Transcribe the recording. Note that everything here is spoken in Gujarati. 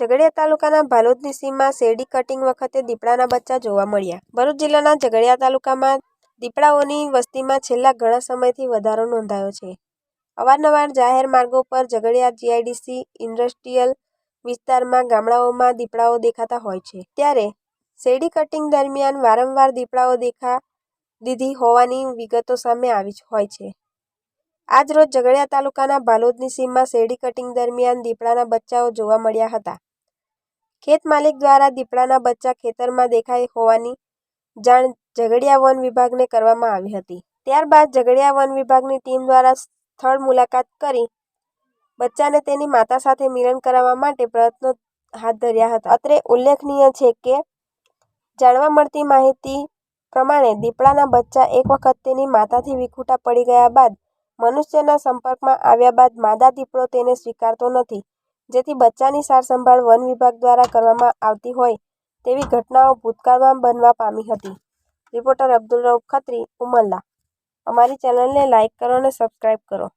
ઝઘડિયા તાલુકાના ભાલોદની સીમમાં શેરડી કટિંગ વખતે દીપડાના બચ્ચા જોવા મળ્યા. ભરૂચ જિલ્લાના ઝઘડિયા તાલુકામાં દીપડાઓની વસ્તીમાં છેલ્લા ઘણા સમયથી વધારો નોંધાયો છે. અવારનવાર જાહેર માર્ગો પર ઝઘડિયા જીઆઈડીસી ઇન્ડસ્ટ્રીયલ વિસ્તારમાં ગામડાઓમાં દીપડાઓ દેખાતા હોય છે. ત્યારે શેરડી કટિંગ દરમિયાન વારંવાર દીપડાઓ દેખા દીધી હોવાની વિગતો સામે આવી હોય છે. આજરોજ ઝઘડિયા તાલુકાના ભાલોદની સીમમાં શેરડી કટિંગ દરમિયાન દીપડાના બચ્ચાઓ જોવા મળ્યા હતા. ખેત માલિક દ્વારા દીપડાના બચ્ચા ખેતરમાં દેખાઈ હોવાની જાણ ઝઘડિયા વન વિભાગને કરવામાં આવી હતી. ત્યારબાદ ઝઘડિયા વન વિભાગની ટીમ દ્વારા સ્થળ મુલાકાત કરી બચ્ચાને તેની માતા સાથે મિલન કરાવવા માટે પ્રયત્નો હાથ ધર્યા હતા. અત્રે ઉલ્લેખનીય છે કે, જાણવા મળતી માહિતી પ્રમાણે દીપડાના બચ્ચા એક વખત તેની માતાથી વિખૂટા પડી ગયા બાદ મનુષ્યના સંપર્કમાં આવ્યા બાદ માદા દીપડો તેને સ્વીકારતો નથી. જેથી બચ્ચાની સારસંભાળ વન વિભાગ દ્વારા કરવામાં આવતી હોય તેવી ઘટનાઓ ભૂતકાળમાં બનવા પામી હતી. રિપોર્ટર અબ્દુલ રઉફ ખત્રી ઉમરલા અમારી ચેનલને લાઇક કરો અને સબસ્ક્રાઇબ કરો.